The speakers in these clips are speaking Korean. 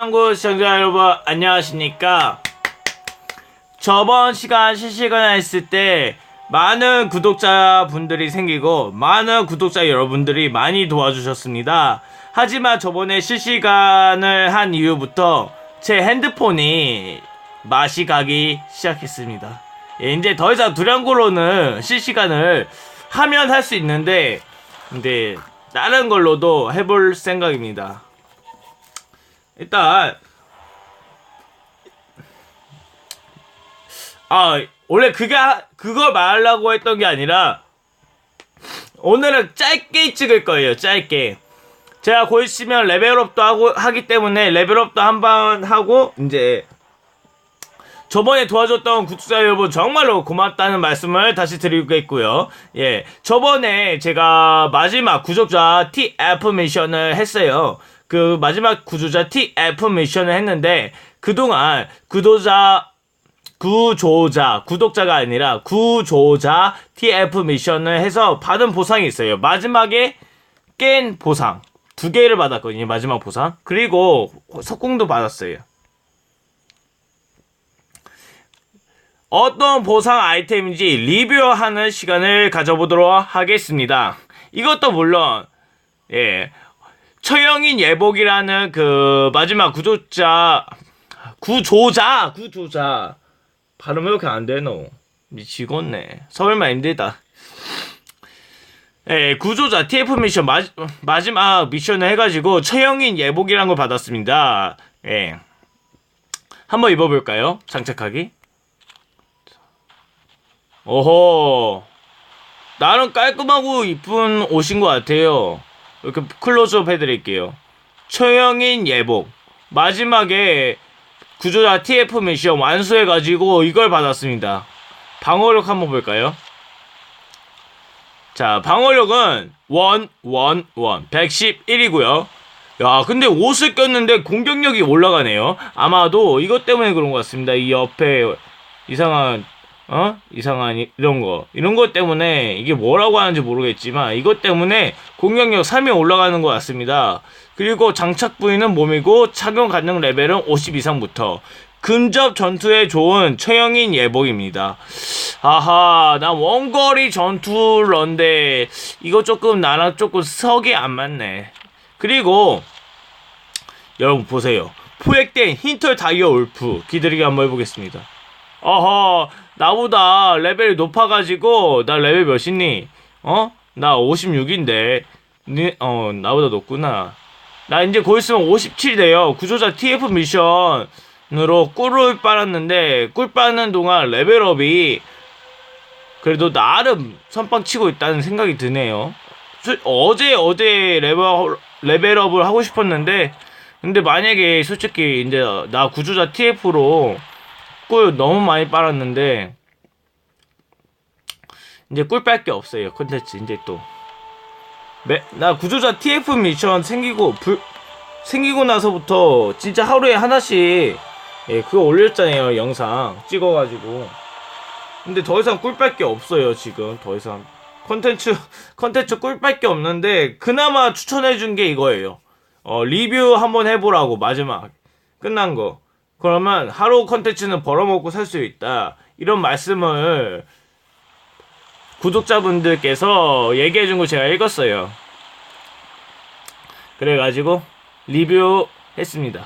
한국 시청자 여러분 안녕하십니까? 저번 시간 실시간 했을 때 많은 구독자 분들이 생기고 많은 구독자 여러분들이 많이 도와주셨습니다. 하지만 저번에 실시간을 한 이후부터 제 핸드폰이 맛이 가기 시작했습니다. 예, 이제 더 이상 두량고로는 실시간을 하면 할 수 있는데 근데 다른 걸로도 해볼 생각입니다 일단 아 원래 그게 하- 그거 말하려고 했던 게 아니라 오늘은 짧게 찍을 거예요 짧게 제가 곧 있으면 레벨업도 하고 하기 때문에 레벨업도 한 번 하고 이제 저번에 도와줬던 구독자 여러분 정말로 고맙다는 말씀을 다시 드리겠고요. 예, 저번에 제가 마지막 구독자 TF 미션을 했어요. 그 마지막 구독자 TF 미션을 했는데 그동안 구독자 구조자 구독자가 아니라 구조자 TF 미션을 해서 받은 보상이 있어요. 마지막에 깬 보상 두 개를 받았거든요. 마지막 보상 그리고 석궁도 받았어요. 어떤 보상 아이템인지 리뷰하는 시간을 가져보도록 하겠습니다. 이것도 물론 예 처형인 예복이라는 그 마지막 구조자 구조자 구조자. 발음 왜 이렇게 안 되노? 미치겠네. 서울말 힘들다. 예 구조자 TF 미션 마, 마지막 미션을 해가지고 처형인 예복이라는 걸 받았습니다. 예. 한번 입어볼까요? 장착하기? 오호. 나름 깔끔하고 이쁜 옷인 것 같아요 이렇게 클로즈업 해드릴게요. 처형인 예복. 마지막에 구조자 TF 미션 완수해가지고 이걸 받았습니다. 방어력 한번 볼까요? 자 방어력은 1, 1, 1 111이고요. 야 근데 옷을 꼈는데 공격력이 올라가네요. 아마도 이것 때문에 그런 것 같습니다. 이 옆에 이상한 어? 이상한 이- 이런 거. 이런 것 때문에 이게 뭐라고 하는지 모르겠지만 이것 때문에 공격력 3이 올라가는 것 같습니다. 그리고 장착 부위는 몸이고 착용 가능 레벨은 50 이상부터. 근접 전투에 좋은 처형인 예복입니다. 아하 나 원거리 전투런데 이거 조금 나랑 조금 석이 안 맞네. 그리고 여러분 보세요. 포획된 흰털 다이어 울프 기다리기 한번 해보겠습니다. 어허, 나보다 레벨이 높아가지고, 나 레벨 몇이니? 어? 나 56인데. 니, 어, 나보다 높구나. 나 이제 곧 있으면 57 돼요. 구조자 TF 미션으로 꿀을 빨았는데, 꿀 빠는 동안 레벨업이 그래도 나름 선빵 치고 있다는 생각이 드네요. 수- 어제, 어제 레벨, 레벨업을 하고 싶었는데, 근데 만약에 솔직히 이제 나 구조자 TF로 꿀 너무 많이 빨았는데 이제 꿀 빨 게 없어요 컨텐츠 이제 또. 나 구조자 TF 미션 생기고 불 생기고 나서부터 진짜 하루에 하나씩 예 그거 올렸잖아요 영상 찍어가지고. 근데 더 이상 꿀빨게 없어요 지금. 더 이상. 컨텐츠 컨텐츠 꿀빨게 없는데 그나마 추천해 준 게 이거예요. 어 리뷰 한번 해보라고 마지막. 끝난 거 그러면 하루 컨텐츠는 벌어먹고 살 수 있다. 이런 말씀을 구독자분들께서 얘기해 준 거 제가 읽었어요. 그래가지고 리뷰했습니다.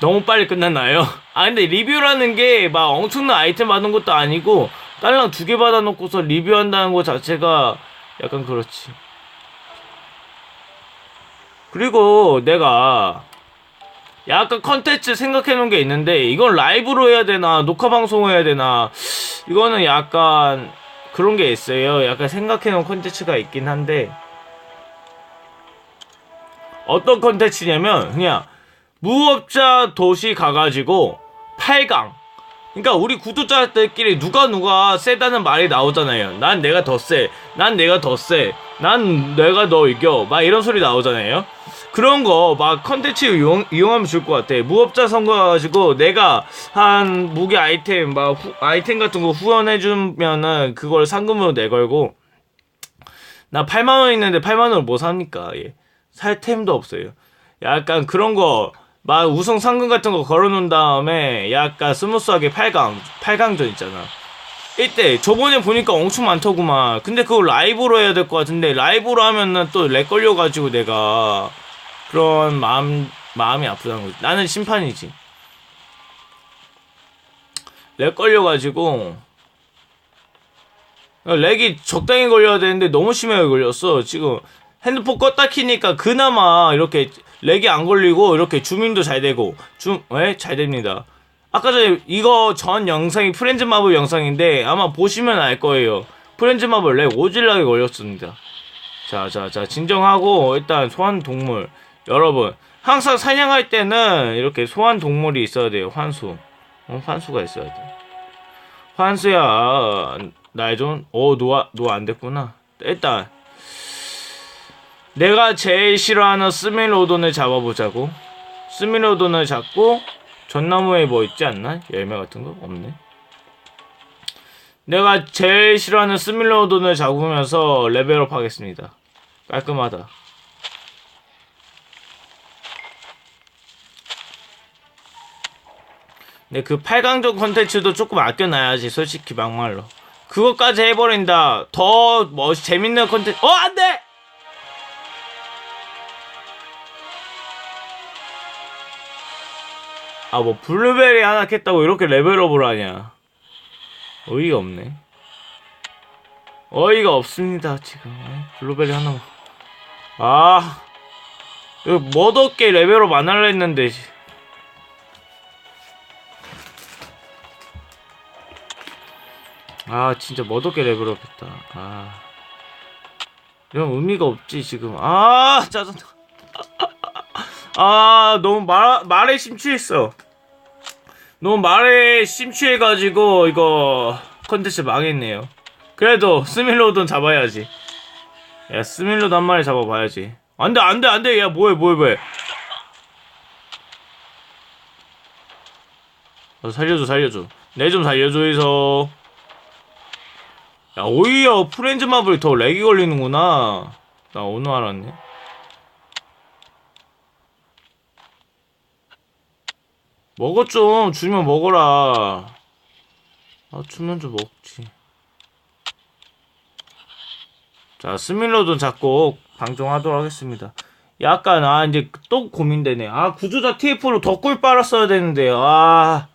너무 빨리 끝났나요? 아 근데 리뷰라는 게 막 엄청난 아이템 받은 것도 아니고 딸랑 두 개 받아놓고서 리뷰한다는 것 자체가 약간 그렇지. 그리고 내가 약간 컨텐츠 생각해 놓은 게 있는데 이건 라이브로 해야 되나 녹화 방송을 해야 되나 이거는 약간 그런 게 있어요. 약간 생각해 놓은 컨텐츠가 있긴 한데 어떤 컨텐츠냐면 그냥 무업자 도시 가가지고 8강 그러니까 우리 구독자들끼리 누가 누가 세다는 말이 나오잖아요. 난 내가 더 세. 난 내가 더 세. 난 내가 너 이겨. 막 이런 소리 나오잖아요. 그런 거 막 컨텐츠 이용, 이용하면 좋을 것 같아. 무업자 선거 가지고 내가 한 무기 아이템 막 후- 아이템 같은 거 후원해주면은 그걸 상금으로 내걸고 나 8만 원 있는데 8만 원을 뭐 삽니까? 예. 살 템도 없어요. 약간 그런 거, 막 우승 상금 같은 거 걸어놓은 다음에 약간 스무스하게 8강, 8강전 있잖아. 이때 저번에 보니까 엄청 많더구만. 근데 그거 라이브로 해야 될 것 같은데 라이브로 하면은 또 렉 걸려가지고 내가 그런 마음 마음이 아프다는 거지. 나는 심판이지. 렉 걸려가지고 렉이 적당히 걸려야 되는데 너무 심하게 걸렸어. 지금 핸드폰 껐다 키니까 그나마 이렇게 렉이 안 걸리고 이렇게 주민도 잘 되고 줌, 예? 잘 됩니다. 아까 전에 이거 전 영상이 프렌즈 마블 영상인데 아마 보시면 알 거예요. 프렌즈 마블 렉 오질나게 걸렸습니다. 자, 자, 자, 진정하고 일단 소환 동물 여러분 항상 사냥할 때는 이렇게 소환 동물이 있어야 돼요. 환수, 어, 환수가 있어야 돼. 환수야, 나좀 어, 노아 노아 안 됐구나. 일단 내가 제일 싫어하는 스밀로돈을 잡아보자고. 스밀로돈을 잡고 전나무에 뭐 있지 않나? 열매 같은 거 없네. 내가 제일 싫어하는 스밀로돈을 잡으면서 레벨업 하겠습니다. 깔끔하다. 근데 그 8강전 컨텐츠도 조금 아껴놔야지 솔직히 막말로 그것까지 해버린다 더 뭐 재밌는 컨텐츠 어 안돼 아 뭐 블루베리 하나 캤다고 이렇게 레벨업을 하냐? 어이가 없네. 어이가 없습니다 지금. 블루베리 하나 아 이거 멋없게 레벨업 안 할라 했는데 아 진짜 멋없게 레벨업 했다. 아. 이런 의미가 없지 지금. 아 짜증나. 아 너무 말, 말에 심취했어 너무 말에 심취해가지고 이거 컨텐츠 망했네요. 그래도 스밀로돈 잡아야지. 야 스밀로돈 한 마리 잡아봐야지. 안돼 안돼 안돼. 야 뭐해 뭐해 뭐해. 어, 살려줘 살려줘. 내 좀 살려줘 이서. 야 오히려 프렌즈 마블이 더 렉이 걸리는구나. 나 오늘 알았네 먹어 좀. 주면 먹어라. 아 주면 좀 먹지. 자 스밀러돈 잡고 방종하도록 하겠습니다. 약간 아 이제 또 고민되네. 아 구조자 TF로 더 꿀 빨았어야 되는데 아.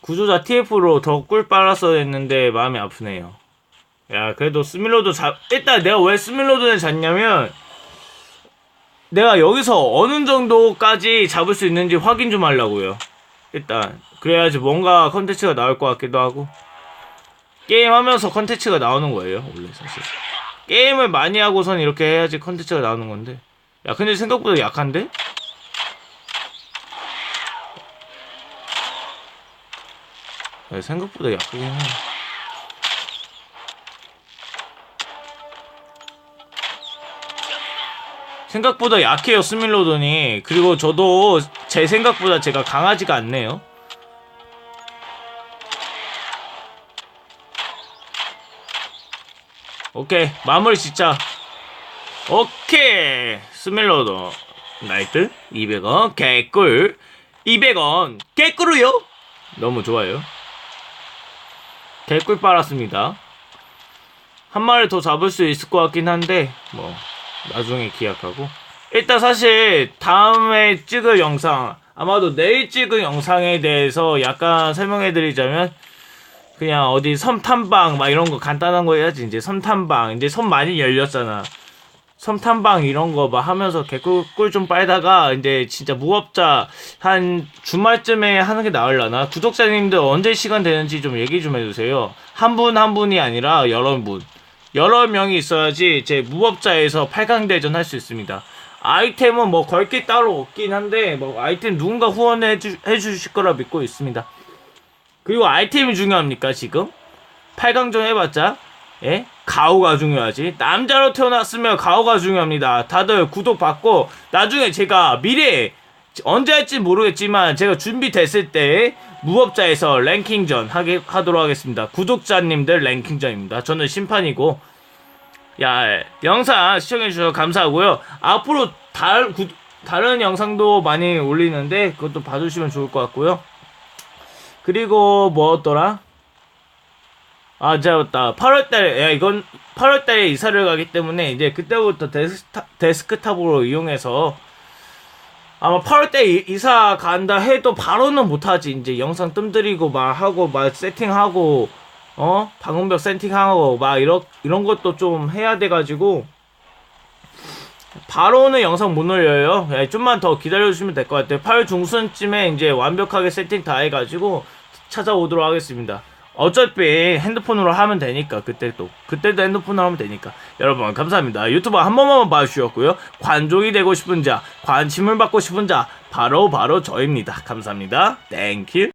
구조자 TF로 더 꿀 빨았어야 했는데 마음이 아프네요. 야, 그래도 스밀로도 잡, 일단 내가 왜 스밀로드를 잡냐면, 내가 여기서 어느 정도까지 잡을 수 있는지 확인 좀 하려고요. 일단, 그래야지 뭔가 컨텐츠가 나올 것 같기도 하고, 게임하면서 컨텐츠가 나오는 거예요, 원래 사실. 게임을 많이 하고선 이렇게 해야지 컨텐츠가 나오는 건데. 야, 근데 생각보다 약한데? 야, 생각보다 약하긴 해. 생각보다 약해요 스밀로돈이 그리고 저도 제 생각보다 제가 강하지가 않네요. 오케이 마무리 진짜 오케이 스밀로돈 나이트 200원 개꿀. 200원 개꿀이요? 너무 좋아요. 개꿀 빨았습니다. 한 마리 더 잡을 수 있을 것 같긴 한데 뭐 나중에 기약하고. 일단 사실 다음에 찍을 영상 아마도 내일 찍을 영상에 대해서 약간 설명해 드리자면 그냥 어디 섬 탐방 막 이런 거 간단한 거 해야지. 이제 섬 탐방 이제 섬 많이 열렸잖아. 섬 탐방 이런 거 막 하면서 개꿀 꿀좀 빨다가 이제 진짜 무업자 한 주말쯤에 하는 게 나을라나? 구독자님들 언제 시간 되는지 좀 얘기 좀 해주세요. 한 분한 분이 아니라 여러 분 여러 명이 있어야지 제 무법자에서 8강 대전 할 수 있습니다 아이템은 뭐 걸 게 따로 없긴 한데 뭐 아이템 누군가 후원해 주, 해주실 거라 믿고 있습니다 그리고 아이템이 중요합니까 지금 8강전 해봤자 예? 가오가 중요하지. 남자로 태어났으면 가오가 중요합니다. 다들 구독 받고 나중에 제가 미래 언제 할지 모르겠지만 제가 준비됐을 때 무법자에서 랭킹전 하게, 하도록 하겠습니다. 구독자님들 랭킹전입니다. 저는 심판이고 야 영상 시청해주셔서 감사하고요. 앞으로 달, 구, 다른 영상도 많이 올리는데 그것도 봐주시면 좋을 것 같고요. 그리고 뭐였더라? 아, 제가 맞다. 8월달에, 야, 이건 8월달에 이사를 가기 때문에 이제 그때부터 데스타, 데스크탑으로 이용해서 아마 8월때 이사 간다 해도 바로는 못하지. 이제 영상 뜸들이고 막 하고 막 세팅하고 어 방음벽 세팅하고 막 이런 이런 것도 좀 해야 돼가지고 바로는 영상 못 올려요. 예, 좀만 더 기다려주시면 될 것 같아요. 8월 중순쯤에 이제 완벽하게 세팅 다 해가지고 찾아오도록 하겠습니다. 어차피 핸드폰으로 하면 되니까 그때 또 그때도 핸드폰으로 하면 되니까 여러분 감사합니다. 유튜브 한 번만 봐주셨고요. 관종이 되고 싶은 자, 관심을 받고 싶은 자 바로 바로 저입니다. 감사합니다. 땡큐.